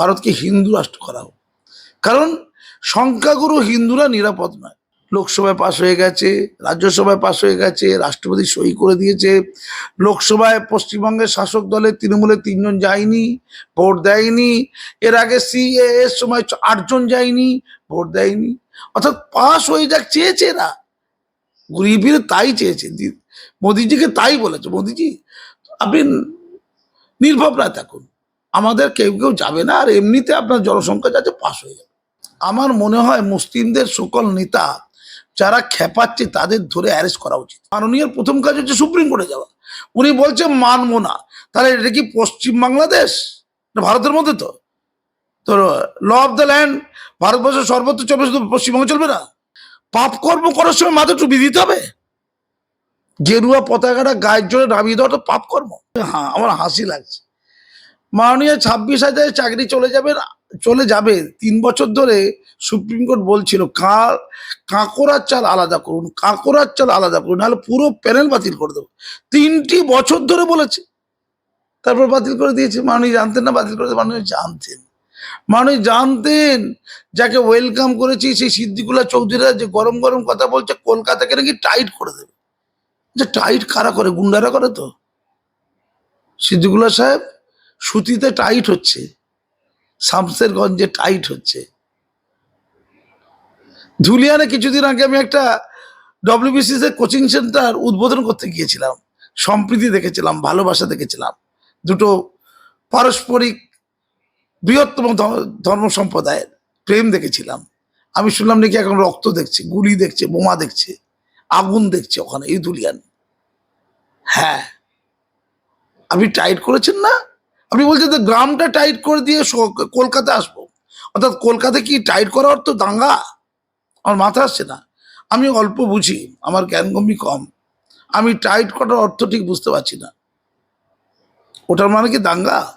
ভারতকে হিন্দু রাষ্ট্র করা হোক। কারণ সংখ্যাগুরু হিন্দুরা নিরাপদ নয়। লোকসভায় পাশ হয়ে গেছে, রাজ্যসভায় পাশ হয়ে গেছে, রাষ্ট্রপতি সই করে দিয়েছে, লোকসভায় পশ্চিমবঙ্গের শাসক দলের তৃণমূলের তিনজন যায়নি, ভোট দেয়নি, এর আগে সিএ এর সময় আটজন যায়নি, ভোট দেয়নি। অর্থাৎ পাশ হয়ে যাক চেয়েছে এরা। ফিরে তাই চেয়েছে। মোদিজিকে তাই বলেছে। মোদিজি, আপনি নির্ভাবনায় থাকুন। আমাদের কেউ কেউ যাবে না, আর এমনিতে আপনার জনসংখ্যা যাচ্ছে পাশ হয়ে যাবে। আমার মনে হয় মুসলিমদের সকল নেতা যারা খেপাচ্ছে তাদের ধরে অ্যারেস্ট করা উচিত। মাননীয় প্রথম কাজ হচ্ছে সুপ্রিম কোর্টে যাওয়া। উনি বলছে, মানবো না। তাহলে এটা কি পশ্চিম বাংলাদেশ? ভারতের মধ্যে তো। তো ল অফ দ্য ল্যান্ড ভারতবর্ষের সর্বত্র চলবে শুধু পশ্চিমবঙ্গ চলবে না? পাপ কর্ম করার সময় মাথা টুপি দিতে হবে? গেরুয়া পতাকাটা গায়ের জোরে নামিয়ে দেওয়া তো পাপ কর্ম। হ্যাঁ আমার হাসি লাগছে। মাননীয় ছাব্বিশ হাজারের চাকরি চলে যাবে চলে যাবে। তিন বছর ধরে সুপ্রিম কোর্ট বলছিল, কা, কাঁকড়ার চাল আলাদা করুন, কাঁকড়ার চাল আলাদা করুন, নাহলে পুরো প্যানেল বাতিল করে দেবো। তিনটি বছর ধরে বলেছে। তারপর বাতিল করে দিয়েছে। মাননীয় জানতেন না, বাতিল করে মাননীয় জানতেন। মানুষ জানতেন, যাকে ওয়েলকাম করেছি, সেই সিদ্দিকুল্লাহ চৌধুরীরা যে গরম গরম কথা বলছে, কলকাতাকে নাকি টাইট করে দেবে। যে টাইট কারা করে? গুন্ডারা করে তো। সিদ্দিকুল্লাহ সাহেব সুতিতে টাইট হচ্ছে। শামসেরগঞ্জে টাইট হচ্ছে। ধুলিয়ানে কিছুদিন আগে আমি একটা ডব্লিউবিসিস এর কোচিং সেন্টার উদ্বোধন করতে গিয়েছিলাম। সম্প্রীতি দেখেছিলাম, ভালোবাসা দেখেছিলাম। দুটো পারস্পরিক বৃহত্তম ধর্ম সম্প্রদায়ের প্রেম দেখেছিলাম। আমি শুনলাম নাকি এখন রক্ত দেখছে, গুলি দেখছে, বোমা দেখছে, আগুন দেখছে ওখানে এই দুলিয়ান হ্যাঁ। আপনি টাইট করেছেন না? আপনি বলছেন যে গ্রামটা টাইট করে দিয়ে কলকাতা আসব। অর্থাৎ কলকাতা কি টাইট করা অর্থ দাঙ্গা? আমার মাথা আসছে না। আমি অল্প বুঝি, আমার জ্ঞানগম্যি কম। আমি টাইট করার অর্থ ঠিক বুঝতে পারছি না। ওটার মানে কি দাঙ্গা?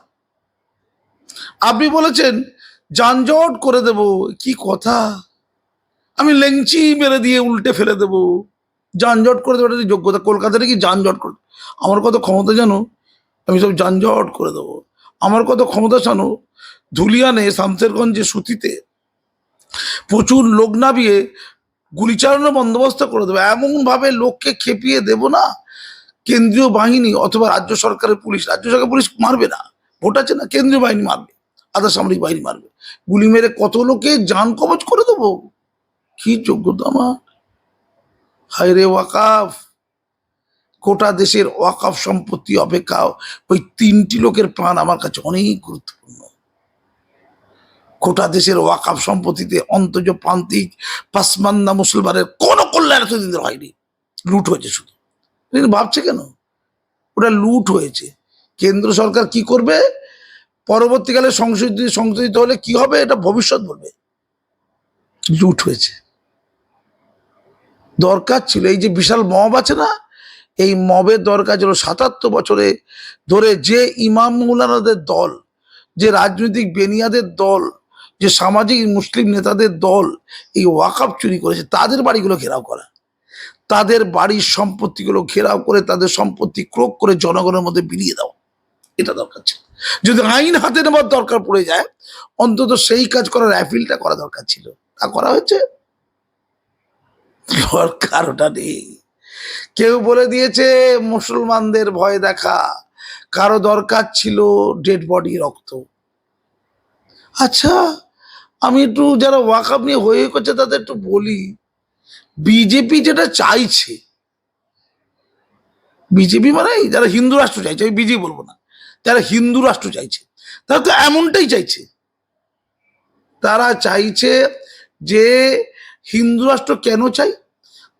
আপনি বলেছেন, যানজট করে দেব, কি কথা? আমি লেংচি মেরে দিয়ে উল্টে ফেলে দেব। যানজট করে দেবো যোগ্যতা? কলকাতাটা কি যানজট করে আমার কত ক্ষমতা জানো? আমি সব যানজট করে দেবো। আমার কত ক্ষমতা জানো? ধুলিয়ানে, শামসেরগঞ্জে সুতিতে প্রচুর লোক গুলি চালানোর বন্দোবস্ত করে দেবো। এমনভাবে লোককে খেপিয়ে দেব না, কেন্দ্রীয় বাহিনী অথবা রাজ্য সরকারের পুলিশ। রাজ্য সরকার পুলিশ মারবে না, ভোট আছে না, কেন্দ্রীয় বাহিনী মারবে, আধা সামরিক বাহিনী মারবে। গুলি মেরে কত লোকে যান কবচ করে দেবো? কি যোগ্যতা আমার? হায় রে ওয়াকাফ! গোটা দেশের ওয়াকাফ সম্পত্তি অপেক্ষা ওই তিনটি লোকের প্রাণ আমার কাছে অনেক গুরুত্বপূর্ণ। গোটা দেশের ওয়াকাফ সম্পত্তিতে অন্তজ প্রান্তিক পাসমান্না মুসলমানের কোনো কল্যাণ এতদিন হয়নি। লুট হয়েছে শুধু। কিন্তু ভাবছে কেন? ওটা লুট হয়েছে। কেন্দ্র সরকার কি করবে? পরবর্তীকালে সংশোধিত সংশোধিত হলে কি হবে? এটা ভবিষ্যৎ বলবে। লুট হয়েছে। দরকার ছিল। এই যে বিশাল মব আছে না এই মবের দরকার ছিল সাতাত্তর বছরে ধরে যে ইমাম মৌলানাদের দল, যে রাজনৈতিক বেনিয়াদের দল, যে সামাজিক মুসলিম নেতাদের দল এই ওয়াকাপ চুরি করেছে, তাদের বাড়িগুলো ঘেরাও করা। তাদের বাড়ির সম্পত্তিগুলো ঘেরাও করে তাদের সম্পত্তি ক্রোক করে জনগণের মধ্যে বিলিয়ে দেওয়া। এটা দরকার ছিল। যদি আইন হাতে নেওয়ার দরকার পড়ে যায়, অন্তত সেই কাজ করার অ্যাপিলটা করা দরকার ছিল। তা করা হয়েছে? দরকার ওটা নেই। কেউ বলে দিয়েছে, মুসলমানদের ভয় দেখা। কারও দরকার ছিল ডেড বডি রক্ত। আচ্ছা আমি একটু যারা ওয়াকআপ নিয়ে হয়ে করছে তাদের একটু বলি। বিজেপি যেটা চাইছে বিজেপি মানে যারা হিন্দু রাষ্ট্র চাইছে, আমি বিজেপি বলব না, যারা হিন্দু রাষ্ট্র চাইছে, তারা তো এমনটাই চাইছে। তারা চাইছে যে হিন্দু রাষ্ট্র কেন চাই?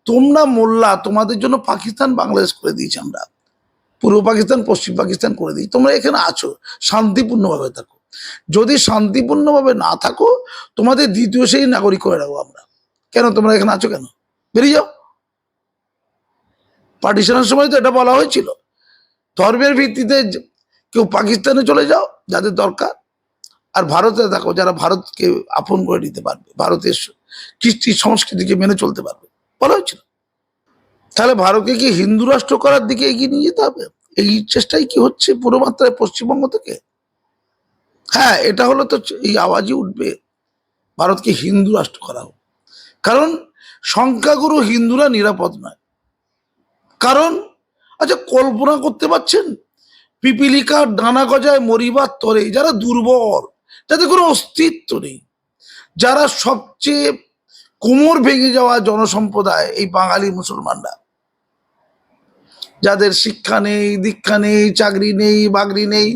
তোমরা মোল্লা, তোমাদের জন্য পাকিস্তান, বাংলাদেশ করে দিয়েছি আমরা। পূর্ব পাকিস্তান, পশ্চিম পাকিস্তান করে দিই তোমরা এখানে আছো, শান্তিপূর্ণভাবে থাকো। যদি শান্তিপূর্ণভাবে না থাকো, তোমাদের দ্বিতীয় সেই নাগরিক করে রাখব আমরা। কেন তোমরা এখানে আছো কেন? বেরিয়ে যাও। পার্টিশনের সময় তো এটা বলা হয়েছিল। ধর্মের ভিত্তিতে কেউ পাকিস্তানে চলে যাও, যাদের দরকার, আর ভারতে থাকো, যারা ভারতকে আপন করে নিতে পারবে, ভারতের কৃষ্টি সংস্কৃতিকে মেনে চলতে পারবে। বলা হয়েছিল। তাহলে ভারতকে কি হিন্দু রাষ্ট্র করার দিকে এগিয়ে নিয়ে যেতে হবে? এই চেষ্টাই কি হচ্ছে পুরো মাত্রায় পশ্চিমবঙ্গ থেকে? হ্যাঁ এটা হলো তো এই আওয়াজই উঠবে, ভারতকে হিন্দু রাষ্ট্র করা হোক। কারণ সংখ্যাগুরু হিন্দুরা নিরাপদ নয়। কারণ আচ্ছা কল্পনা করতে পারছেন? পিপিলিকার ডানা গজায় মরিবার তরে যারা দুর্বল, যাদের কোনো অস্তিত্ব নেই, যারা সবচেয়ে কোমর ভেঙে যাওয়া জনসম্প্রদায় এই বাঙালি মুসলমানরা। যাদের শিক্ষা নেই, দীক্ষা নেই, চাকরি নেই বাগরি নেই,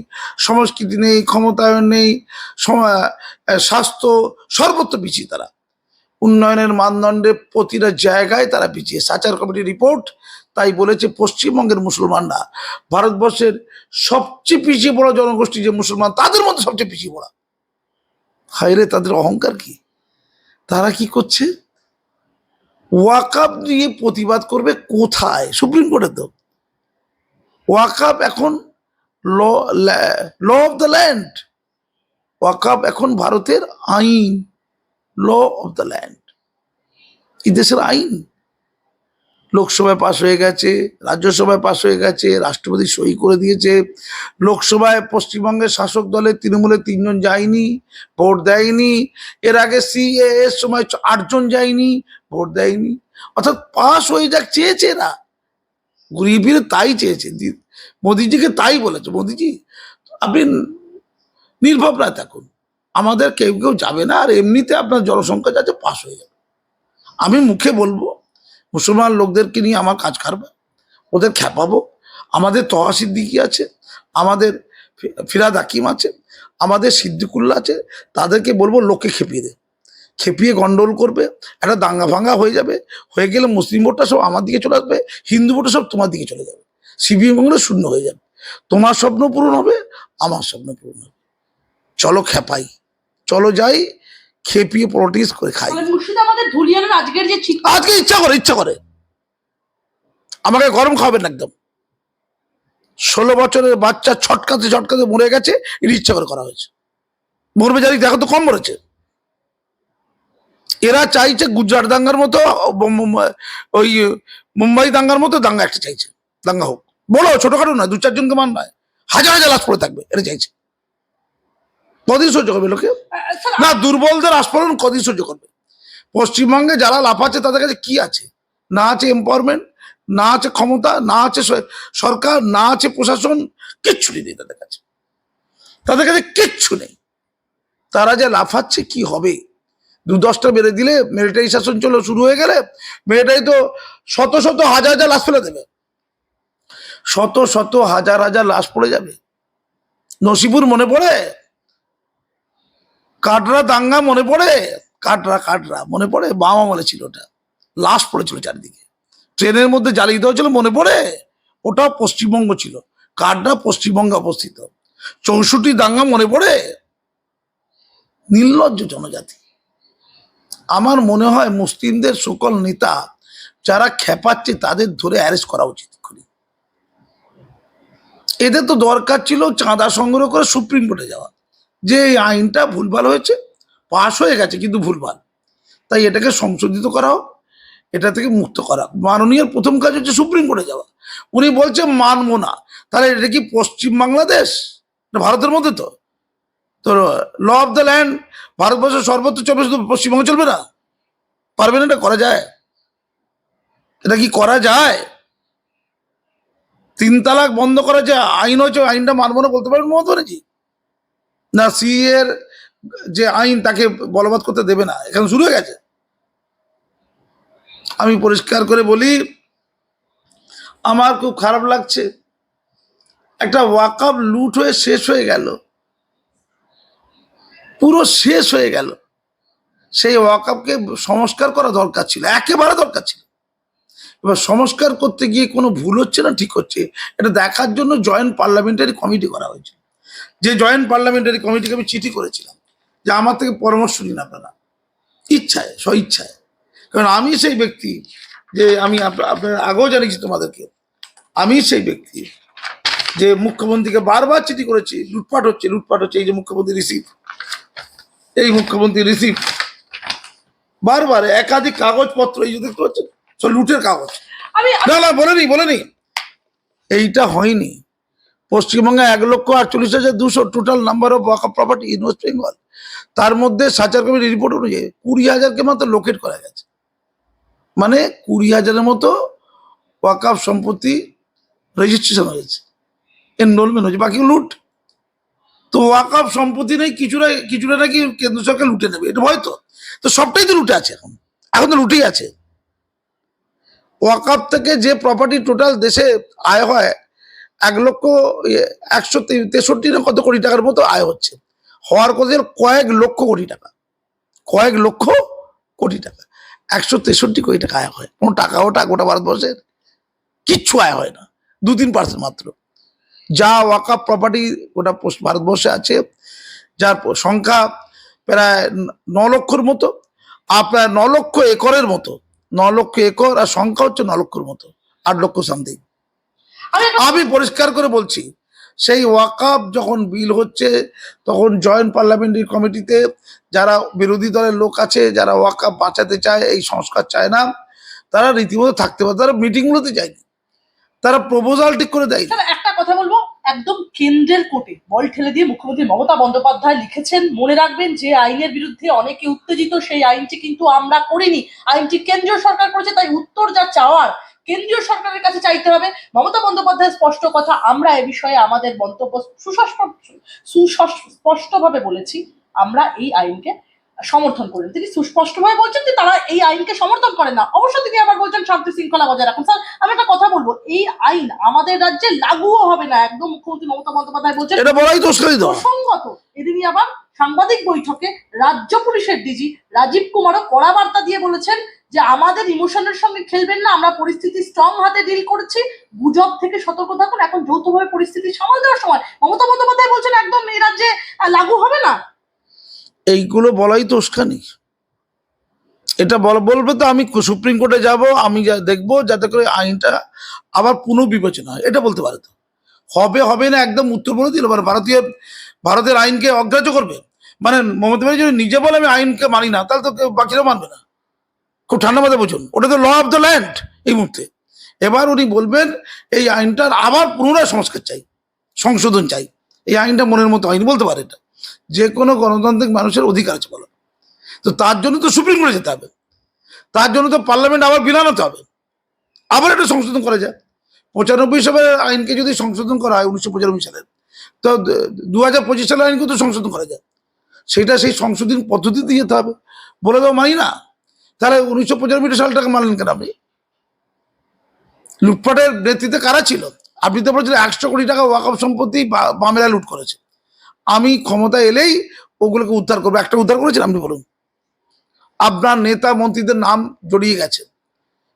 সংস্কৃতি নেই, ক্ষমতায়ন নেই স্বাস্থ্য সর্বত্র পিছিয়ে তারা। উন্নয়নের মানদণ্ডে প্রতিটা জায়গায় তারা পিছিয়ে। সাচার কমিটির রিপোর্ট তাই বলেছে পশ্চিমবঙ্গের মুসলমানরা। ভারতবর্ষের সবচেয়ে পিছিয়ে পড়া জনগোষ্ঠী যে মুসলমান, তাদের মধ্যে সবচেয়ে পিছিয়ে পড়া। হায়রে, তাদের অহংকার কি? তারা কি করছে? ওয়াকাপ নিয়ে প্রতিবাদ করবে কোথায়? সুপ্রিম কোর্টে তো। ওয়াকাপ এখন law law of the land. ওয়াকাপ এখন ভারতের আইন, ল অফ দ্য ল্যান্ড। এই দেশের আইন। লোকসভায় পাশ হয়ে গেছে, রাজ্যসভায় পাশ হয়ে গেছে, রাষ্ট্রপতি সই করে দিয়েছে। লোকসভায় পশ্চিমবঙ্গের শাসক দলের তৃণমূলের তিনজন যায়নি, ভোট দেয়নি। এর আগে সিএ এর সময় আটজন যায়নি, ভোট দেয়নি। অর্থাৎ পাশ হয়ে যাক চেয়েছে এরা। ঘুরিয়ে ফিরে তাই চেয়েছে। মোদিজিকে তাই বলেছে। মোদিজি, আপনি নির্ভাবনায় থাকুন। আমাদের কেউ কেউ যাবে না। আর এমনিতে আপনার জনসংখ্যা যাচ্ছে পাশ হয়ে যাবে। আমি মুখে বলব মুসলমান লোকদেরকে নিয়ে আমার কাজ কারবে ওদের খেপাবো আমাদের তহা সিদ্দিকি আছে, আমাদের ফিরাদ হাকিম আছে, আমাদের সিদ্দিকুল্লা আছে, তাদেরকে বলব লোককে খেপিয়ে দে। খেপিয়ে গন্ডগোল করবে, একটা দাঙ্গা ভাঙ্গা হয়ে যাবে, হয়ে গেলে মুসলিম ভোটটা সব আমার দিকে চলে আসবে, হিন্দু ভোটটা সব তোমার দিকে চলে যাবে। সিপিএম বাংলা শূন্য হয়ে যাবে। তোমার স্বপ্ন পূরণ হবে, আমার স্বপ্ন পূরণ হবে। চলো খেপাই চলো যাই খেপিয়ে পলিটিক্স করে খাই। আজকে ইচ্ছা করে ইচ্ছা করে। আমাকে গরম খাবেন একদম। ষোলো বছরের বাচ্চা ছটকাতে ছটকাতে মরে গেছে এর ইচ্ছা করে করা হয়েছে। মরবে জানি দেখো তো কম মরেছে। এরা চাইছে গুজরাট দাঙ্গার মতো ওই মুম্বাই দাঙ্গার মতো দাঙ্গা একটা চাইছে। দাঙ্গা হোক। বলো ছোটখাটো নয় দু চারজনকে মান নয় হাজার হাজার লাশ পড়ে থাকবে এটা চাইছে। কদিন সহ্য করবে লোকে? না দুর্বলদের আস্ফলন কদিন সহ্য করবে? পশ্চিমবঙ্গে যারা লাফাচ্ছে তাদের কাছে কি আছে? না আছে এম্পাওয়ারমেন্ট না আছে ক্ষমতা না আছে সরকার না আছে প্রশাসন কিচ্ছু নেই তাদের কাছে। তাদের কাছে কিচ্ছু নেই। তারা যে লাফাচ্ছে কি হবে? দু দশটা বেড়ে দিলে মিলিটারি শাসন চলো শুরু হয়ে গেলে মিলিটারি তো শত শত হাজার হাজার লাশ ফেলে দেবে। শত শত হাজার হাজার লাশ পড়ে যাবে। নসিপুর মনে পড়ে? কাটরা দাঙ্গা মনে পড়ে? কাটরা কাটরা, মনে পড়ে? বাবা মনে ছিল ওটা। লাশ পড়েছিল চারিদিকে। ট্রেনের মধ্যে জ্বালিয়ে দেওয়া ছিল, মনে পড়ে? ওটা পশ্চিমবঙ্গ ছিল। কাটরা পশ্চিমবঙ্গে অবস্থিত। চৌষট্টি দাঙ্গা মনে পড়ে? নির্লজ্জ জনজাতি। আমার মনে হয় মুসলিমদের সকল নেতা যারা খেপাচ্ছে, তাদের ধরে অ্যারেস্ট করা উচিত এদের তো দরকার ছিল চাঁদা সংগ্রহ করে সুপ্রিম কোর্টে যাওয়া। যে এই আইনটা ভুলভাল হয়েছে, পাশ হয়ে গেছে কিন্তু ভুলভাল। তাই এটাকে সংশোধিত করা হোক, এটা থেকে মুক্ত করা মাননীয় প্রথম কাজ হচ্ছে সুপ্রিম কোর্টে যাওয়া। উনি বলছে মানবো না। তাহলে এটা কি পশ্চিম বাংলাদেশ? ভারতের মধ্যে তো। তো ল অফ দ্য ল্যান্ড ভারতবর্ষের সর্বত্র চলবে শুধু পশ্চিমবঙ্গ চলবে না? পারবে না এটা করা যায়? এটা কি করা যায়? তিন তালাক বন্ধ করা যায়? আইন হয়েছে আইনটা মানবো না বলতে পারবেন মমতা না সি এর যে আইন তাকে বলবৎ করতে দেবে না। এখানে শুরু হয়ে গেছে। আমি পরিষ্কার করে বলি, আমার খুব খারাপ লাগছে। একটা ওয়াকআপ লুট হয়ে শেষ হয়ে গেল। পুরো শেষ হয়ে গেল। সেই ওয়াকআপকে সংস্কার করা দরকার ছিল, একেবারে দরকার ছিল। এবার সংস্কার করতে গিয়ে কোনো ভুল হচ্ছে না, ঠিক হচ্ছে? এটা দেখার জন্য জয়েন্ট পার্লামেন্টারি কমিটি করা হয়েছে। যে জয়েন্ট পার্লামেন্টারি কমিটিকে আমি চিঠি করেছিলাম যে আমার থেকে পরামর্শ নিন আপনারা। ইচ্ছায় স্ব ইচ্ছায় কারণ আমি সেই ব্যক্তি যে আমি আপ- আপনার আগেও জানিয়েছি তোমাদেরকে আমি সেই ব্যক্তি যে মুখ্যমন্ত্রীকে বারবার চিঠি করেছি লুটপাট হচ্ছে লুটপাট হচ্ছে এই যে মুখ্যমন্ত্রী রিসিভ। এই মুখ্যমন্ত্রী রিসিভ। বারবার একাধিক কাগজপত্র এই যে দেখতে পাচ্ছেন লুটের কাগজ। না না বলেনি বলেনি। এইটা হয়নি। পশ্চিমবঙ্গে এক লক্ষ আটচল্লিশ হাজার দুশো total number of Waqf property in West Bengal তার মধ্যে সাচার কমিটির রিপোর্ট অনুযায়ী কুড়ি হাজারকে মাত্র লোকেট করা গেছে। মানে কুড়ি হাজারের মতো ওয়াকাফ সম্পত্তি রেজিস্ট্রেশন হয়েছে। এনরোলমেন্ট হয়েছে। বাকি লুট। তো ওয়াকাফ সম্পত্তি নেই, কিছুটা কিছুটা নাকি কেন্দ্র সরকার লুটে নেবে। এটা ভয় তো। সবটাই তো লুটে আছে এখন। এখন তো লুটেই আছে। ওয়াকাফ থেকে যে প্রপার্টি টোটাল দেশে আয় হয় এক লক্ষ একশো তেষট্টি না কত কোটি টাকার মতো আয় হচ্ছে। হওয়ার কথা কয়েক লক্ষ কোটি টাকা। কয়েক লক্ষ কোটি টাকা। একশো তেষট্টি কোটি টাকা আয় হয়। কোনো টাকা ওটা গোটা ভারতবর্ষের কিচ্ছু আয় হয় না। দু তিন পার্সেন্ট মাত্র। যা ওয়াকাপ প্রপার্টি গোটা ভারতবর্ষে আছে, যার সংখ্যা প্রায় ন লক্ষর মতো, আর প্রায় ন লক্ষ একরের মতো। ন লক্ষ একর, আর সংখ্যা হচ্ছে ন লক্ষর মতো। আট লক্ষ সামথিং আমি পরিষ্কার করে বলছি সেই ওয়াকাপ যখন বিল হচ্ছে তখন জয়েন্ট পার্লামেন্টারি কমিটিতে যারা বিরোধী দলের লোক আছে যারা ওয়াকাপ বাঁচাতে চায় এই সংস্কার চায় না তারা রীতিমতো থাকতে পারে। তারা মিটিংগুলোতে যায়নি। তারা প্রপোজাল ঠিক করে দেয় একটা কথা বলব একদম কেন্দ্রের কোর্টে বল ঠেলে দিয়ে মুখ্যমন্ত্রী মমতা বন্দ্যোপাধ্যায় লিখেছেন মনে রাখবেন যে আইনের বিরুদ্ধে অনেকে উত্তেজিত সেই আইনটি কিন্তু আমরা করিনি। আইনটি কেন্দ্রীয় সরকার করেছে তাই উত্তর যা চাওয়ার কেন্দ্রীয় সরকারের কাছে চাইতে হবে। মমতা বন্দ্যোপাধ্যায়ের স্পষ্ট কথা আমরা এ বিষয়ে আমাদের মন্তব্য সুস্পষ্টভাবে বলেছি। আমরা এই আইনকে সমর্থন করেন তিনি সুস্পষ্টভাবে বলছেন যে তারা এই আইনকে সমর্থন করেন না। অবশ্য তিনি আবার বলছেন শান্তি শৃঙ্খলা বজায় রাখুন। স্যার আমি একটা কথা বলব। এই আইন আমাদের রাজ্যে লাগুও হবে না। একদম মুখ্যমন্ত্রী মমতা বন্দ্যোপাধ্যায় বলছেন এটা বলাই প্রসঙ্গত এদিনই আবার সাংবাদিক বৈঠকে রাজ্য পুলিশের ডিজি রাজীব কুমারও কড়া বার্তা দিয়ে বলেছেন যে আমাদের ইমোশনের সঙ্গে খেলবেন না, আমরা পরিস্থিতি স্ট্রং হাতে ডিল করছি, গুজব থেকে সতর্ক থাকুন, এখন যৌথভাবে পরিস্থিতি সামাল দেওয়ার সময়। মমতা বন্দ্যোপাধ্যায় বলছেন একদম এই রাজ্যে লাগু হবে না। এইগুলো বলাই তো উস্কানি। এটা বল, বলবে তো আমি সুপ্রিম কোর্টে যাব, আমি দেখব, যাতে করে আইনটা আবার পুনর্বিবেচনা হয়। এটা বলতে পারে তো। হবে হবে না একদম উত্তর বলে দিল মানে ভারতীয়, ভারতের আইনকে অগ্রাহ্য করবে। মানে মমতা ব্যানার্জি নিজে বলে আমি আইনকে মানি না, তাহলে তো বাকিরা মানবে না। খুব ঠান্ডা মাথায় বুঝুন ওটা তো ল অফ দ্য ল্যান্ড এই মুহূর্তে। এবার উনি বলবেন, এই আইনটার আবার পুনরায় সংস্কার চাই, সংশোধন চাই। এই আইনটা মনের মতো আইন বলতে পারে এটা। যে কোনো গণতান্ত্রিক মানুষের অধিকার আছে বলো। তো তার জন্য তো সুপ্রিম কোর্টে যেতে হবে। তার জন্য তো পার্লামেন্ট আবার বিল হবে। আবার এটা সংশোধন করা যায় পঁচানব্বই সালের আইনকে যদি সংশোধন করা হয়, উনিশশো পঁচানব্বই সালের, তো দু হাজার পঁচিশ সালের আইনকে তো সংশোধন করা যায় সেটা সেই সংশোধন পদ্ধতিতে যেতে হবে। বলে দাও মানি না। তাহলে উনিশশো পঁচানব্বই সালটাকে মানলেন কেন আপনি? লুটপাটের নেতৃত্বে কারা ছিল? আপনি তো বলছিলেন একশো কোটি টাকা ওয়াকফ সম্পত্তি বামেরা লুট করেছে। আমি ক্ষমতা এলেই ওগুলোকে উদ্ধার করব। একটা উদ্ধার করেছেন আপনি বলুন। আপনার নেতা মন্ত্রীদের নাম জড়িয়ে গেছে।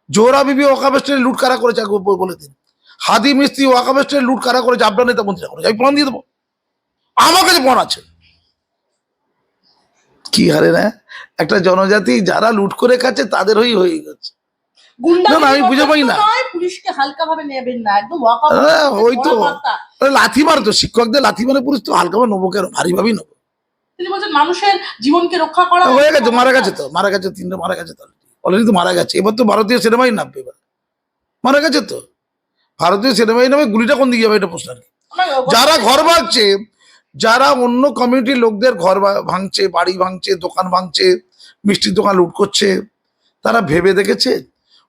জোহরা বিবি ওয়াকাবেস্টের লুট কারা করেছে বলে দিন। হাদি মিস্ত্রি ওয়াকাবেস্টের লুট কারা করেছে? আপনার নেতা মন্ত্রীরা করেছে। আমি প্রমাণ দিয়ে দেবো। আমার কাছে প্রমাণ আছে। কি হারে না? একটা জনজাতি যারা লুট করে খাচ্ছে তাদের হয়ে হয়ে গেছে। গুন্ডা না, না, আমি বুঝে পাই না। পুলিশকে হালকা ভাবে নেবেন না একদম হ্যাঁ, ওই তো। লাথি মারতো শিক্ষকদের লাথি মারে পুলিশ তো হালকা নেব কেন? ভারী ভাবেই নেব। তিনি বলছেন মানুষের জীবনকে রক্ষা করা হয়ে গেছে মারা গেছে তো মারা গেছে তিনটে মারা গেছে তো অলরেডি তো মারা গেছে এবার তো ভারতীয় সিনেমাই নামবে এবার। মারা গেছে তো। ভারতীয় সিনেমাই নামে গুলিটা কোন দিকে যাবে এটা প্রশ্ন যারা ঘর ভাঙছে যারা অন্য কমিউনিটির লোকদের ঘর ভাঙছে, বাড়ি ভাঙছে, দোকান ভাঙছে, মিষ্টির দোকান লুট করছে, তারা ভেবে দেখেছে?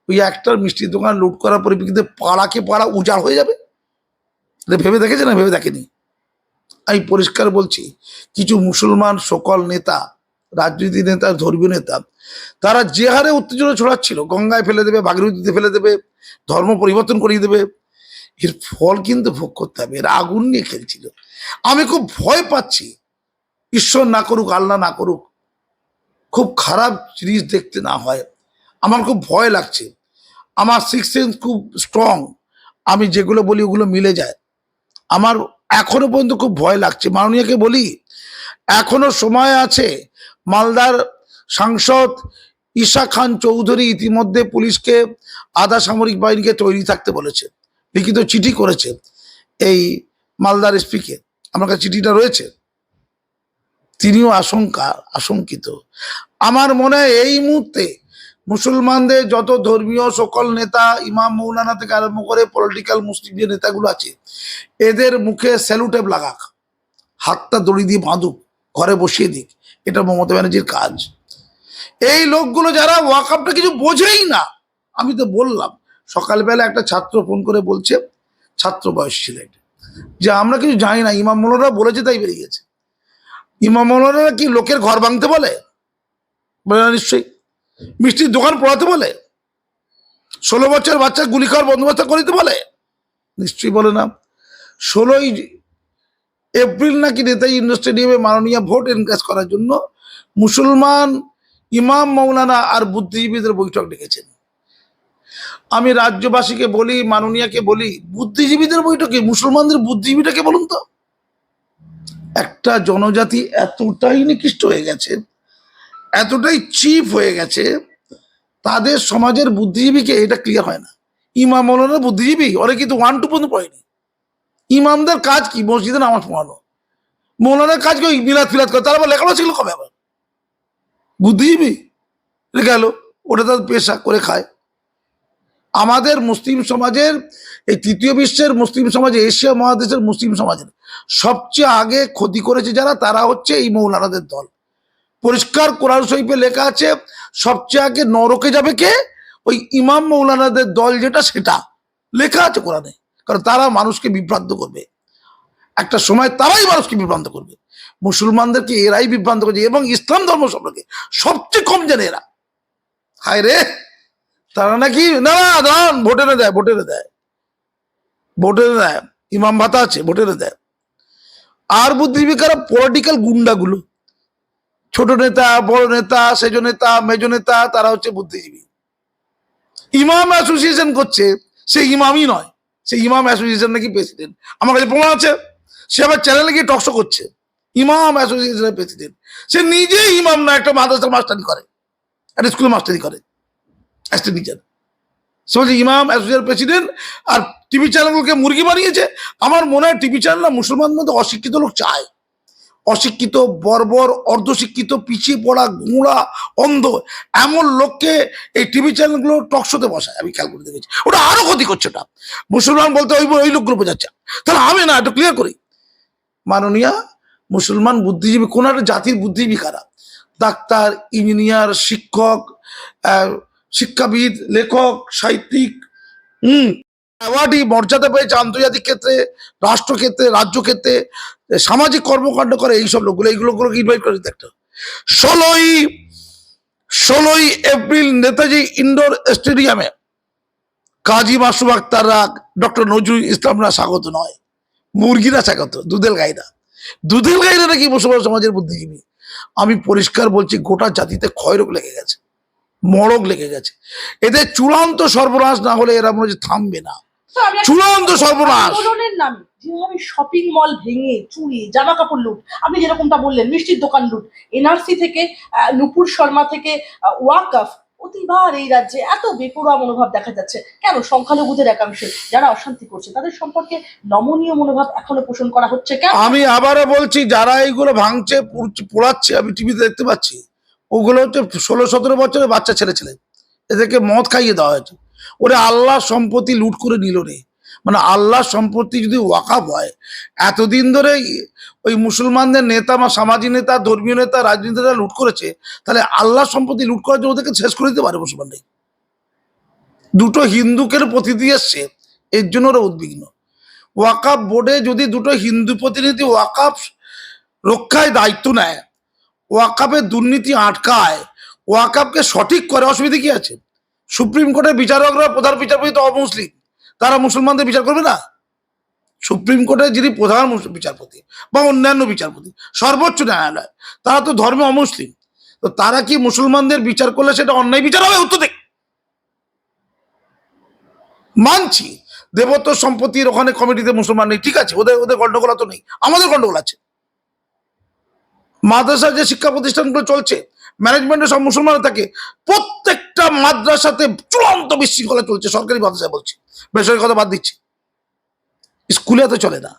ওই একটা মিষ্টির দোকান লুট করার পরিপ্রেক্ষিতে পাড়াকে পাড়া উজাড় হয়ে যাবে? ভেবে দেখেছে না ভেবে দেখেনি? আমি পরিষ্কার বলছি, কিছু মুসলমান সকল নেতা, রাজনীতি নেতা, ধর্মীয় নেতা, তারা যে হারে উত্তেজনা ছড়াচ্ছিল, গঙ্গায় ফেলে দেবে ভাগীরথীতে ফেলে দেবে, ধর্ম পরিবর্তন করিয়ে দেবে, এর ফল কিন্তু ভোগ করতে হবে, এরা আগুন নিয়ে খেলছিল। আমি খুব ভয় পাচ্ছি। ঈশ্বর না করুক, আল্লাহ না করুক, খুব খারাপ জিনিস দেখতে না হয়। আমার খুব ভয় লাগছে। আমার সিক্স সেন্স খুব স্ট্রং আমি যেগুলো বলি ওগুলো মিলে যায়। আমার এখনও পর্যন্ত খুব ভয় লাগছে। মাননীয়কে বলি, এখনও সময় আছে। মালদার সাংসদ ঈশা খান চৌধুরী ইতিমধ্যে পুলিশকে আধা সামরিক বাহিনীকে তৈরি থাকতে বলেছে। লিখিত চিঠি করেছে এই মালদার এসপিকে আমার কাছে চিঠিটা রয়েছে। তিনিও আশঙ্কা, আশঙ্কিত। আমার মনে হয় এই মুহূর্তে মুসলমানদের যত ধর্মীয় সকল নেতা, ইমাম মৌলানা থেকে আরম্ভ করে পলিটিক্যাল মুসলিম যে নেতাগুলো আছে, এদের মুখে স্যালুটেপ লাগাক। হাতটা দড়ি দিয়ে বাঁধুক, ঘরে বসিয়ে দিক। এটা মমতা ব্যানার্জির কাজ। এই লোকগুলো যারা ওয়াকআপটা কিছু বোঝেই না, আমি তো বললাম, সকালবেলা একটা ছাত্র ফোন করে বলছে, ছাত্র বয়স ছিলেন যে আমরা কিছু জানি না, ইমাম মৌলানা বলেছে তাই বেরিয়ে গেছে। ইমাম মৌলানা কি লোকের ঘর ভাঙতে বলে? বলে না নিশ্চয়ই। মিষ্টির দোকান পড়াতে বলে? ষোলো বছর বাচ্চা গুলি খাওয়ার বন্দোবস্ত করিতে বলে? নিশ্চয়ই বলে না। ষোলোই এপ্রিল নাকি নেতাজি ইন্ডোর স্টেডিয়ামে মাননীয় ভোট এনকাজ করার জন্য মুসলমান ইমাম মৌলানা আর বুদ্ধিজীবীদের বৈঠক ডেকেছেন। আমি রাজ্যবাসীকে বলি, মাননীয়াকে বলি, বুদ্ধিজীবীদের বৈঠকে মুসলমানদের বুদ্ধিজীবীটাকে বলুন তো। একটা জনজাতি এতটাই নিকৃষ্ট হয়ে গেছে, এতটাই চিপ হয়ে গেছে, তাদের সমাজের বুদ্ধিজীবীকে এটা ক্লিয়ার হয় না। ইমাম মৌলানা বুদ্ধিজীবী, ওরা কিন্তু ওয়ান টু পর্যন্ত পড়েনি। ইমামদের কাজ কি? মসজিদে নামাজ পড়ানো। মৌলানার কাজ কি? মিলাদ ফিলাদ করে। তারা আবার লেখাপড়া ছিল কবে আবার? বুদ্ধিজীবী। গেল, ওটা তাদের পেশা, করে খায়। আমাদের মুসলিম সমাজের, এই তৃতীয় বিশ্বের মুসলিম সমাজে, এশিয়া মহাদেশের মুসলিম সমাজের সবচেয়ে আগে ক্ষতি করেছে যারা, তারা হচ্ছে এই মৌলানাদের দল। পরিষ্কার কোরআন শরীফে লেখা আছে, সবচেয়ে আগে নরকে যাবে কে? ওই ইমাম মৌলানাদের দল যেটা, সেটা। লেখা আছে কোরআনে। কারণ তারা মানুষকে বিভ্রান্ত করবে। একটা সময় তারাই মানুষকে বিভ্রান্ত করবে। মুসলমানদেরকে এরাই বিভ্রান্ত করছে এবং ইসলাম ধর্ম সম্পর্কে সবচেয়ে কম জানে এরা। হায় রে! তারা নাকি, না না, দাঁড়ান, ভোটেরে দেয় ভোটেরে দেয়। ভোটেরে দেয়, ইমাম ভাতা আছে, ভোটেরে দেয়। আর বুদ্ধিজীবীকারা পলিটিক্যাল গুন্ডাগুলো। ছোট নেতা, বড় নেতা, সেজ নেতা, মেজ নেতা, তারা হচ্ছে বুদ্ধিজীবী। ইমাম অ্যাসোসিয়েশন করছে, সে ইমামই নয়। সে ইমাম অ্যাসোসিয়েশন নাকি প্রেসিডেন্ট আমার কাছে প্রমাণ আছে, সে আবার চ্যানেলে গিয়ে টকশো করছে। ইমাম অ্যাসোসিয়েশনের প্রেসিডেন্ট সে নিজেই ইমাম না, একটা মাদ্রাসার মাস্টারি করে। একটা স্কুল মাস্টারি করে। অ্যাসিস্ট্যান্ট টিচার সে ইমাম অ্যাসোসিয়েশন প্রেসিডেন্ট আর টিভি চ্যানেলগুলোকে মুরগি বানিয়েছে। আমার মনে হয় টিভি চ্যানেল না, মুসলমানদের মধ্যে অশিক্ষিত লোক চায়। অশিক্ষিত, বর্বর, অর্ধশিক্ষিত, পিছিয়ে পড়া, গুঁড়া, অন্ধ, এমন লোককে এই টিভি চ্যানেলগুলো টকশোতে বসায়। আমি খেয়াল করে দেখেছি। ওটা আরও ক্ষতি করছে ওটা। মুসলমান বলতে ওই ওই লোকগুলো বোঝাচ্ছে। তাহলে আমি না এটা ক্লিয়ার করি। মাননীয়া, মুসলমান বুদ্ধিজীবী, কোন একটা জাতির বুদ্ধিজীবী কারা? ডাক্তার ইঞ্জিনিয়ার শিক্ষক শিক্ষাবিদ, লেখক, সাহিত্যিক, হম, অ্যাওয়ার্ডই মর্যাদা পেয়েছে আন্তর্জাতিক ক্ষেত্রে, রাষ্ট্রক্ষেত্রে রাজ্য ক্ষেত্রে সামাজিক কর্মকাণ্ড করে এইসব লোকগুলো এইগুলোগুলোকে ইনভাইট করে একটা। ষোলোই ষোলোই এপ্রিল নেতাজি ইন্ডোর স্টেডিয়ামে কাজী মাসুম আক্তাররা ডক্টর নজরুল ইসলামরা স্বাগত নয়। মুরগিরা স্বাগত, দুধেল গাইরা। দুধেল গাইরা নাকি মুসলমান সমাজের বুদ্ধিজীবী? আমি পরিষ্কার বলছি, গোটা জাতিতে ক্ষয়রোগ লেগে গেছে। মরক লেগে গেছে। এদের চূড়ান্ত সর্বনাশ না হলে এরা মনে হচ্ছে থামবে না। চূড়ান্ত সর্বনাশ। যেভাবে শপিং মল ভেঙে চুরি জামা কাপড় লুট আপনি যেরকমটা বললেন মিষ্টির দোকান লুট এনআরসি থেকে নুপুর শর্মা থেকে ওয়াকফ প্রতিবার এই রাজ্যে এত বেপরোয়া মনোভাব দেখা যাচ্ছে। কেন? সংখ্যালঘুদের একাংশে যারা অশান্তি করছে তাদের সম্পর্কে নমনীয় মনোভাব এখনও পোষণ করা হচ্ছে কেন? আমি আবারও বলছি যারা এইগুলো ভাঙছে পোড়াচ্ছে আমি টিভিতে দেখতে পাচ্ছি। ওগুলো হচ্ছে ষোলো সতেরো বছরের বাচ্চা ছেলে ছেলে। এদেরকে মদ খাইয়ে দেওয়া হয়েছে। ওরে আল্লাহ সম্পত্তি লুট করে নিল রে। মানে আল্লাহ সম্পত্তি যদি ওয়াকাফ হয়, এতদিন ধরে ওই মুসলমানদের নেতা বা সামাজিক নেতা, ধর্মীয় নেতা, রাজনীতি নেতা লুট করেছে, তাহলে আল্লাহ সম্পত্তি লুট করার জন্য ওদেরকে শেষ করে দিতে পারে মুসলমান মুসলমানরাই দুটো হিন্দুকে প্রতিনিধি এসছে, এর জন্য ওরা উদ্বিগ্ন। ওয়াকাফ বোর্ডে যদি দুটো হিন্দু প্রতিনিধি ওয়াকাফ রক্ষায় দায়িত্ব নেয় ওয়াকাফের দুর্নীতি আটকায়, ওয়াকাফকে সঠিক করে অসুবিধা কি আছে? সুপ্রিম কোর্টের বিচারকরা প্রধান বিচারপতি তো অমুসলিম, তারা মুসলমানদের বিচার করবে না? সুপ্রিম কোর্টের যিনি প্রধান বিচারপতি বা অন্যান্য বিচারপতি, সর্বোচ্চ ন্যায়ালয়, তারা তো ধর্মে অমুসলিম, তো তারা কি মুসলমানদের বিচার করলে সেটা অন্যায় বিচার হবে? উত্তর দেখ মানছি, দেবত্ব সম্পত্তির ওখানে কমিটিতে মুসলমান নেই, ঠিক আছে, ওদের ওদের গন্ডগোল তো নেই, আমাদের গন্ডগোল আছে। মাদ্রাসা যে শিক্ষা প্রতিষ্ঠানগুলো চলছে ম্যানেজমেন্টে সব মুসলমান থাকে, প্রত্যেকটা মাদ্রাসাতে চূড়ান্ত বিশৃঙ্খলা চলছে, সরকারি মাদ্রাসা বলছে। বেসরকারি কথা বাদ দিচ্ছি। স্কুলে তো চলে না।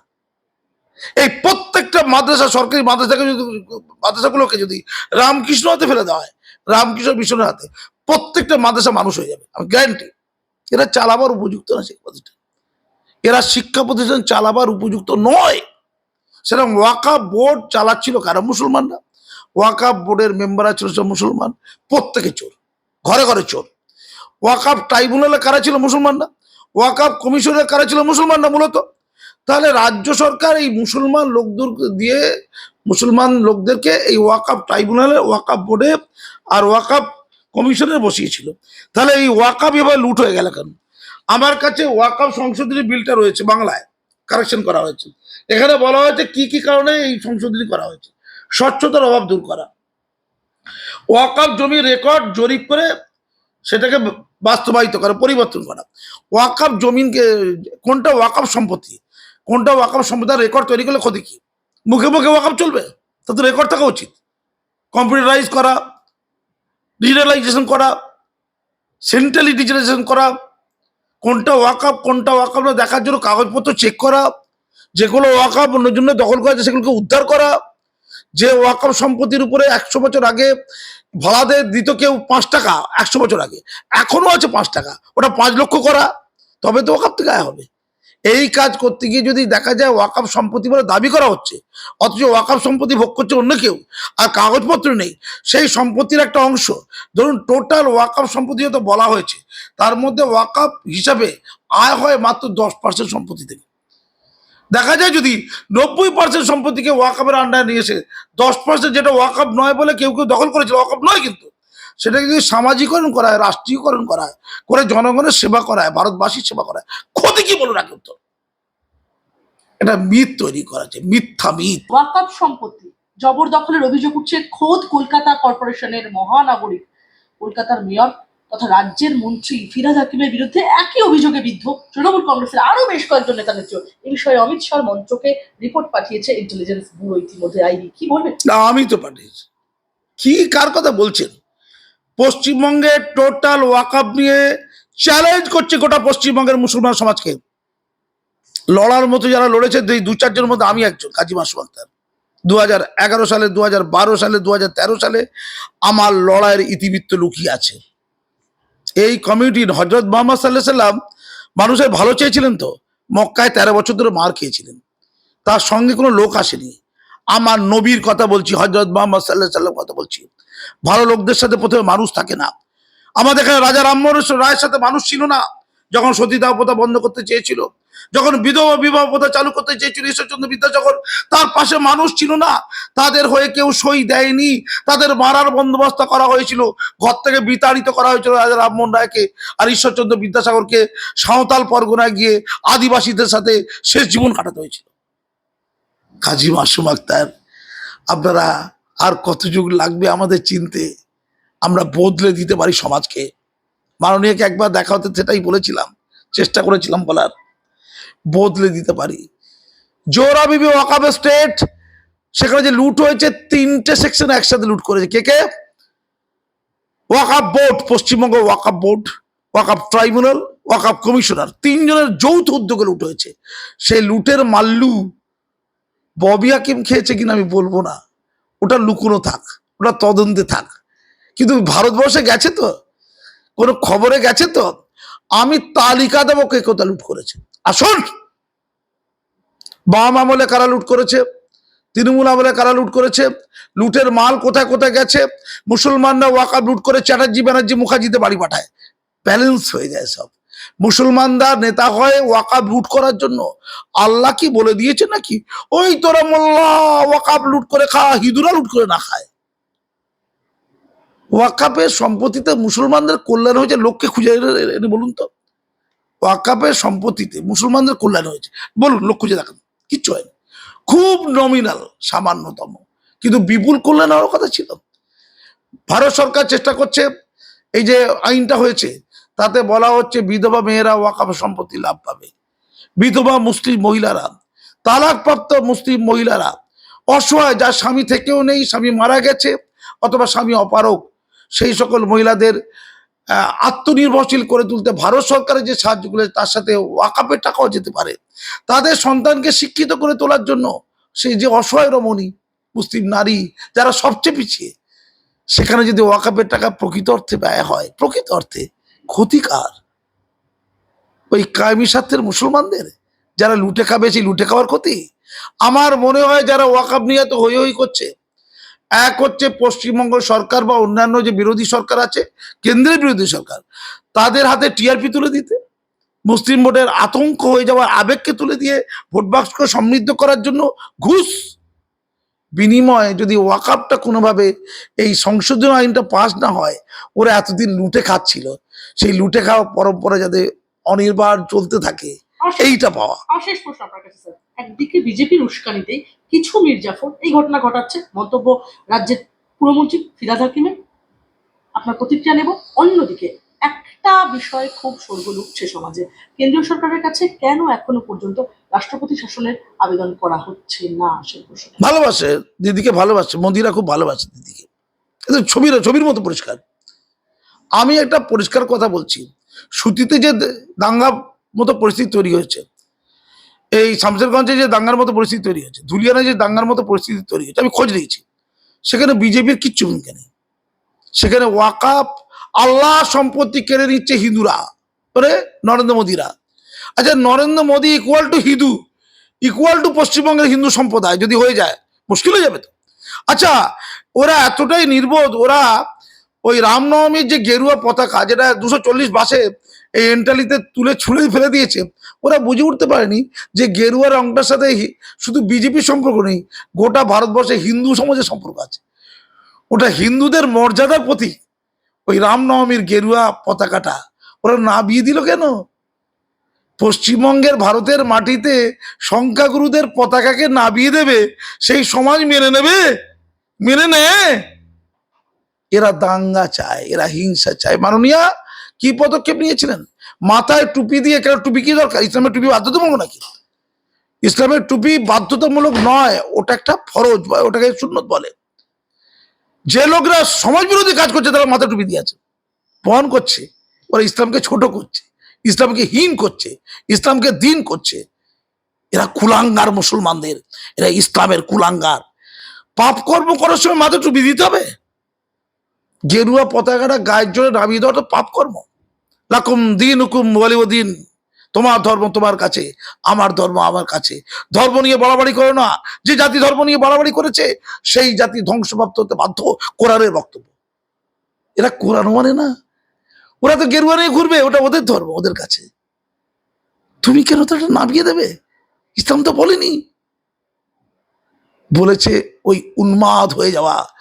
এই প্রত্যেকটা মাদ্রাসা, সরকারি মাদ্রাসাকে যদি, মাদ্রাসাগুলোকে যদি রামকৃষ্ণ হাতে ফেলে দেওয়া হয়, রামকৃষ্ণ মিশনের হাতে, প্রত্যেকটা মাদ্রাসা মানুষ হয়ে যাবে, আমি গ্যারান্টি এরা চালাবার উপযুক্ত না শিক্ষা প্রতিষ্ঠান। এরা শিক্ষা প্রতিষ্ঠান চালাবার উপযুক্ত নয়। সেরকম ওয়াকাব বোর্ড চালাচ্ছিল কারা? মুসলমানরা। ওয়াকাব বোর্ডের মেম্বাররা ছিল সব মুসলমান। প্রত্যেকে চোর। ঘরে ঘরে চোর। ওয়াকাব ট্রাইব্যুনালে কারা ছিল? মুসলমানরা। ওয়াকাব কমিশনের কারা ছিল? মুসলমানরা মূলত। তাহলে রাজ্য সরকার এই মুসলমান লোকদের দিয়ে মুসলমান লোকদেরকে এই ওয়াকাব ট্রাইব্যুনালে ওয়াকাব বোর্ডে আর ওয়াকাব কমিশনে বসিয়েছিল। তাহলে এই ওয়াকাব এবার লুট হয়ে গেল কেন? আমার কাছে ওয়াকাব সংশোধনী বিলটা রয়েছে বাংলায় কারেকশন করা হয়েছে। এখানে বলা হয়েছে কি কি কারণে এই সংশোধনী করা হয়েছে? স্বচ্ছতার অভাব দূর করা। ওয়াকাব জমি রেকর্ড জরিপ করে সেটাকে বাস্তবায়িত করা, পরিবর্তন করা। ওয়াকাব জমিনকে, কোনটা ওয়াকাব সম্পত্তি? কোনটা ওয়াকাব সম্পত্তির রেকর্ড তৈরি করলে ক্ষতি কি? মুখে মুখে ওয়াকাব চলবে? তাতে রেকর্ড থাকা উচিত। কম্পিউটারাইজ করা ডিজিটালাইজেশন করা সেন্ট্রালি ডিজিটালাইজেশন করা কোনটা ওয়াকাপ কোনটা ওয়াকাপ দেখার জন্য কাগজপত্র চেক করা, যেগুলো ওয়াকাপ অন্য জন্য দখল করা আছে সেগুলোকে উদ্ধার করা। যে ওয়াকাপ সম্পত্তির উপরে একশো বছর আগে ভাড়াতে দিত কেউ পাঁচ টাকা, একশো বছর আগে। এখনও আছে পাঁচ টাকা। ওটা পাঁচ লক্ষ করা। তবে তো ওয়াকাপ থেকে আয় হবে। এই কাজ করতে গিয়ে যদি দেখা যায় ওয়াকাপ সম্পত্তি বলে দাবি করা হচ্ছে, অথচ ওয়াকাপ সম্পত্তি ভোগ করছে অন্য কেউ আর কাগজপত্র নেই, সেই সম্পত্তির একটা অংশ, ধরুন টোটাল ওয়াকাপ সম্পত্তি হয়তো বলা হয়েছে, তার মধ্যে ওয়াকাপ হিসাবে আয় হয় মাত্র দশ পার্সেন্ট সম্পত্তি থেকে। দেখা যায় যদি নব্বই পার্সেন্ট সম্পত্তিকে ওয়াকাপের আন্ডারে নিয়ে এসে দশ পার্সেন্ট যেটা ওয়াকাপ নয় বলে কেউ কেউ দখল করেছিল ওয়াকাপ নয় কিন্তু। সেটাকে যদি সামাজিকরণ করা হয় রাষ্ট্রীয়করণ করা হয় করে জনগণের সেবা করা হয় ভারতবাসীর সেবা করা হয় ক্ষতি কি বলুন রাখে উত্তর? এটা মিথ তৈরি করা আছে মিথ্যা মিথ। ওয়াকআপ সম্পত্তি জবরদখলের অভিযোগ উঠছে খোদ কলকাতা কর্পোরেশনের মহানাগরিক। কলকাতার মেয়র তথা রাজ্যের মন্ত্রী ফিরাজ হাকিমের বিরুদ্ধে একই অভিযোগে বিদ্ধ তৃণমূল কংগ্রেসের আরও বেশ কয়েকজন নেতা নেত্রী। এই বিষয়ে অমিত শাহ মন্ত্রকে রিপোর্ট পাঠিয়েছে ইন্টেলিজেন্স ব্যুরো ইতিমধ্যে। আইবি কি বলবেন? না আমি তো পাঠিয়েছি। কি কার কথা বলছেন? পশ্চিমবঙ্গে টোটাল ওয়াকআপ নিয়ে চ্যালেঞ্জ করছে গোটা পশ্চিমবঙ্গের মুসলমান সমাজকে। লড়ার মতো যারা লড়েছে, এই দু চারজনের মধ্যে আমি একজন, কাজী মাসুম আক্তার। দু হাজার এগারো সালে দু হাজার বারো সালে দু হাজার তেরো সালে আমার লড়াইয়ের ইতিবৃত্ত লুকিয়ে আছে। এই কমিউনিটির হজরত মোহাম্মদ সাল্লাহ সাল্লাম মানুষের ভালো চেয়েছিলেন তো? মক্কায় তেরো বছর ধরে মার খেয়েছিলেন। তার সঙ্গে কোনো লোক আসেনি। আমার নবীর কথা বলছি, হজরত মোহাম্মদ সাল্লাহ সাল্লাম কথা বলছি। ভালো লোকদের সাথে প্রথমে মানুষ থাকে না। আমাদের এখানে রাজা রামমোহন রায়ের সাথে মানুষ ছিল না। যখন সতীদাহ প্রথা বন্ধ করতে চেয়েছিল, যখন বিধবা বিবাহ প্রথা চালু করতে চেয়েছিল ঈশ্বরচন্দ্র বিদ্যাসাগর তার পাশে মানুষ ছিল না, তাদের হয়ে কেউ সই দেয়নি। তাদের মারার বন্দোবস্ত করা হয়েছিল, ঘর থেকে বিতাড়িত করা হয়েছিল রাজা রামমোহন রায়কে আর ঈশ্বরচন্দ্র বিদ্যাসাগরকে সাঁওতাল পরগনায় গিয়ে আদিবাসীদের সাথে শেষ জীবন কাটাতে হয়েছিল। কাজী মাসুম আক্তার, আপনারা আর কত যুগ লাগবে আমাদের চিনতে? আমরা বদলে দিতে পারি সমাজকে। মাননীয়কে একবার দেখা হতে সেটাই বলেছিলাম, চেষ্টা করেছিলাম বলার। বদলে দিতে পারি। জোরা বিবি ওয়াকাবে স্টেট, সেখানে যে লুট হয়েছে, তিনটে সেকশন একসাথে লুট করেছে। কে কে? ওয়াকাপ বোর্ড, পশ্চিমবঙ্গ ওয়াকাপ বোর্ড ওয়াকাপ ট্রাইব্যুনাল ওয়াকাপ কমিশনার। তিনজনের যৌথ উদ্যোগে লুট হয়েছে। সেই লুটের মাল্লু ববি হাকিম খেয়েছে কিনা আমি বলব না। ওটা লুকোনো থাক, ওটা তদন্তে থাক। কিন্তু ভারতবর্ষে গেছে তো? কোনো খবরে গেছে তো? আমি তালিকা দেবো কে কোথা লুট করেছে। আসুন! বাম আমলে কারা লুট করেছে? তৃণমূল আমলে কারা লুট করেছে? লুটের মাল কোথায় কোথায় গেছে? মুসলমানরা ওয়াকা লুট করে চ্যাটার্জি ব্যানার্জি মুখার্জিতে বাড়ি পাঠায়। ব্যালেন্স হয়ে যায় সব। মুসলমানরা নেতা হয় ওয়াকাব লুট করার জন্য। আল্লাহ কি বলে দিয়েছে নাকি? ওই তোরা মোল্লা ওয়াকাব লুট করে খা হিন্দুরা লুট করে না খায়। ওয়াকাপের সম্পত্তিতে মুসলমানদের কল্যাণ হয়েছে, লোককে খুঁজে এনে বলুন তো। ওয়াকাপের সম্পত্তিতে মুসলমানদের কল্যাণ হয়েছে। বলুন, লোক খুঁজে দেখান, কিচ্ছু হয়নি। খুব নমিনাল সামান্যতম। কিন্তু বিপুল কল্যাণ হওয়ার কথা ছিল। ভারত সরকার চেষ্টা করছে, এই যে আইনটা হয়েছে তাতে বলা হচ্ছে বিধবা মেয়েরা ওয়াকাফ সম্পত্তি লাভ পাবে। বিধবা মুসলিম মহিলারা, তালাকপ্রাপ্ত মুসলিম মহিলারা, অসহায় যার স্বামী থেকেও নেই, স্বামী মারা গেছে অথবা স্বামী অপারক সেই সকল মহিলাদের আত্মনির্ভরশীল করে তুলতে ভারত সরকারের যে সাহায্যগুলো তার সাথে ওয়াকাপের টাকাও যেতে পারে। তাদের সন্তানকে শিক্ষিত করে তোলার জন্য সেই যে অসহায় রমণী, মুসলিম নারী, যারা সবচেয়ে পিছিয়ে, সেখানে যদি ওয়াকাপের টাকা প্রকৃত অর্থে ব্যয় হয়, প্রকৃত অর্থে ক্ষতিকার। ওই কায়েমি স্বার্থের মুসলমানদের, যারা লুটে খাবে সেই লুটে খাওয়ার ক্ষতি। আমার মনে হয় যারা ওয়াকাপ নিয়ে তো হই হই করছে, এক হচ্ছে পশ্চিমবঙ্গ সরকার বা অন্যান্য যে বিরোধী সরকার আছে, কেন্দ্রের বিরোধী সরকার, তাদের হাতে টিআরপি তুলে দিতে, মুসলিম ভোটের আতঙ্ক হয়ে যাওয়ার আবেগকে তুলে দিয়ে ভোট বাক্সকে সমৃদ্ধ করার জন্য ঘুষ। বিনিময়ে যদি ওয়াকাপটা কোনোভাবে এই সংশোধন আইনটা পাস না হয়, ওরা এতদিন লুটে খাচ্ছিল। সেই লুটে খাওয়া পরম্পরা যাতে অনির্বাণ চলতে থাকে এইটা পাওয়া। শেষ প্রশ্ন আপনার কাছে স্যার। একদিকে বিজেপির উস্কানিতে কিছু মির্জাফর এই ঘটনা ঘটাচ্ছে। মন্তব্য রাজ্যের পুরমন্ত্রী ফিরাদ হাকিমের। আপনার প্রতিক্রিয়া নেব। অন্যদিকে একটা বিষয় খুব সরগোল উঠছে সমাজে। কেন্দ্রীয় সরকারের কাছে কেন এখনও পর্যন্ত রাষ্ট্রপতি শাসনের আবেদন করা হচ্ছে না? সে প্রশ্ন ভালোবাসে দিদিকে ভালোবাসে মোদিরা খুব ভালোবাসে দিদিকে। ছবির ছবির মতো পরিষ্কার। আমি একটা পরিষ্কার কথা বলছি। সুতিতে যে দাঙ্গা মতো পরিস্থিতি তৈরি হয়েছে, এই শামসেরগঞ্জে যে দাঙ্গার মতো পরিস্থিতি তৈরি হয়েছে ধুলিয়ানে যে দাঙ্গার মতো পরিস্থিতি তৈরি হয়েছে, আমি খোঁজ নিয়েছি। সেখানে বিজেপির কিচ্ছু ভূমিকা নেই। সেখানে ওয়াকাপ, আল্লাহ সম্পত্তি কেড়ে নিচ্ছে হিন্দুরা ওরে নরেন্দ্র মোদীরা। আচ্ছা Narendra Modi equal to Hindu equal to পশ্চিমবঙ্গের হিন্দু সম্প্রদায় যদি হয়ে যায়, মুশকিল হয়ে যাবে তো। আচ্ছা ওরা এতটাই নির্বোধ, ওরা ওই রামনবমীর যে গেরুয়া পতাকা, যেটা দুশো চল্লিশ বাসে এই এন্টালিতে তুলে ছুঁড়ে ফেলে দিয়েছে, ওরা বুঝে উঠতে পারেনি যে গেরুয়া রংটার সাথে শুধু বিজেপির সম্পর্ক নেই, গোটা ভারতবর্ষে হিন্দু সমাজের সম্পর্ক আছে। ওটা হিন্দুদের মর্যাদার প্রতীক, ওই রামনবমীর গেরুয়া পতাকাটা। ওরা না বিয়ে দিল কেন? পশ্চিমবঙ্গের ভারতের মাটিতে সংখ্যাগুরুদের পতাকাকে নাবিয়ে দেবে, সেই সমাজ মেনে নেবে? মেনে নে! এরা দাঙ্গা চায়, এরা হিংসা চায়। মাননীয়া, কি পদক্ষেপ নিয়েছিলেন? মাথায় টুপি দিয়ে কেন টুপি কি দরকার? ইসলামের টুপি বাধ্যতামূলক নাকি? ইসলামের টুপি বাধ্যতামূলক নয়, ওটা একটা ফরজ বা ওটাকে সুন্নত বলে। যে লোকরা সমাজ বিরোধী কাজ করছে, তারা মাথায় টুপি দিয়ে আছে। বহন করছে, ওরা ইসলামকে ছোট করছে, ইসলামকে হীন করছে, ইসলামকে দিন করছে। এরা কুলাঙ্গার মুসলমানদের, এরা ইসলামের কুলাঙ্গার। পাপ কর্ম করার সময় মাথা টুপি দিতে হবে? গেরুয়া পতাকাটা গায়ের জোরে নামিয়ে দেওয়া তো পাপ কর্ম লাকুম দিন হুকুম দিন তোমার ধর্ম তোমার কাছে, আমার ধর্ম আমার কাছে। ধর্ম নিয়ে বাড়াবাড়ি করো না, যে জাতি ধর্ম নিয়ে বাড়াবাড়ি করেছে, সেই জাতি ধ্বংসপ্রাপ্ত হতে বাধ্য কোরআনের বক্তব্য। এরা কোরআন মানে না। ওরা তো গেরুয়া নিয়ে ঘুরবে, ওটা ওদের ধর্ম, ওদের কাছে। তুমি কেন তো এটা নামিয়ে দেবে? ইসলাম তো বলেনি। বলেছে ওই উন্মাদ হয়ে যাওয়া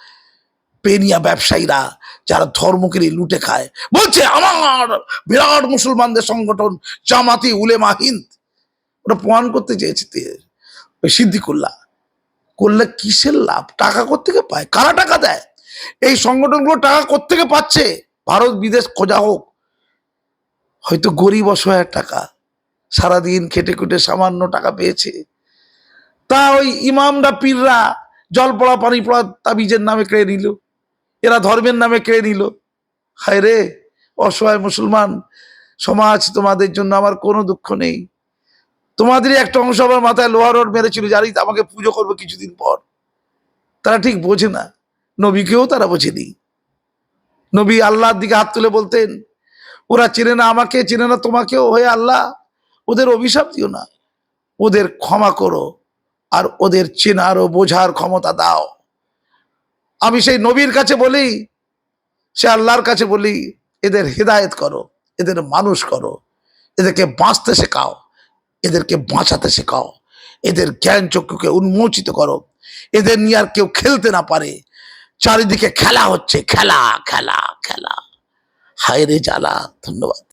পেনিয়া ব্যবসায়ীরা যারা ধর্মকে লুটে খায়, বলছে আমার বিরাট মুসলমানদের সংগঠন জামাতি উলেমা হিন্দ। ওটা প্রমাণ করতে চেয়েছে ওই সিদ্দিকুল্লাহ। করলে কিসের লাভ? টাকা কোত্থেকে পায়? কারা টাকা দেয়? এই সংগঠনগুলো টাকা কোত্থেকে পাচ্ছে? ভারত, বিদেশ, খোঁজা হোক। হয়তো গরিব অসহায়ের টাকা। সারাদিন খেটে খুটে সামান্য টাকা পেয়েছে। তা ওই ইমামরা, পীররা জল পড়া পানি পড়া তাবিজের নামে কেড়ে নিল। এরা ধর্মের নামে কেড়ে নিল। হায় রে, অসহায় মুসলমান, সমাজ তোমাদের জন্য আমার কোনো দুঃখ নেই। তোমাদেরই একটা অংশ আমার মাথায় লোহার রড মেরেছিল জানি আমাকে পুজো করবে কিছুদিন পর। তারা ঠিক বোঝে না, নবীকেও তারা বোঝেনি। নবী আল্লাহর দিকে হাত তুলে বলতেন, ওরা চেনে না আমাকে, চেনে না তোমাকেও হয়ে আল্লাহ। ওদের অভিশাপ দিও না। ওদের ক্ষমা করো, আর ওদের চেনার ও বোঝার ক্ষমতা দাও। আমি সেই নবীর কাছে বলি, সে আল্লাহর কাছে বলি, এদের হেদায়েত করো, এদের মানুষ করো, এদেরকে বাঁচতে শেখাও, এদেরকে বাঁচাতে শেখাও, এদের জ্ঞান চক্ষুকে উন্মোচিত করো, এদের নিয়ে আর কেউ খেলতে না পারে। চারিদিকে খেলা হচ্ছে, খেলা খেলা খেলা। হায় রে জ্বালা, ধন্যবাদ।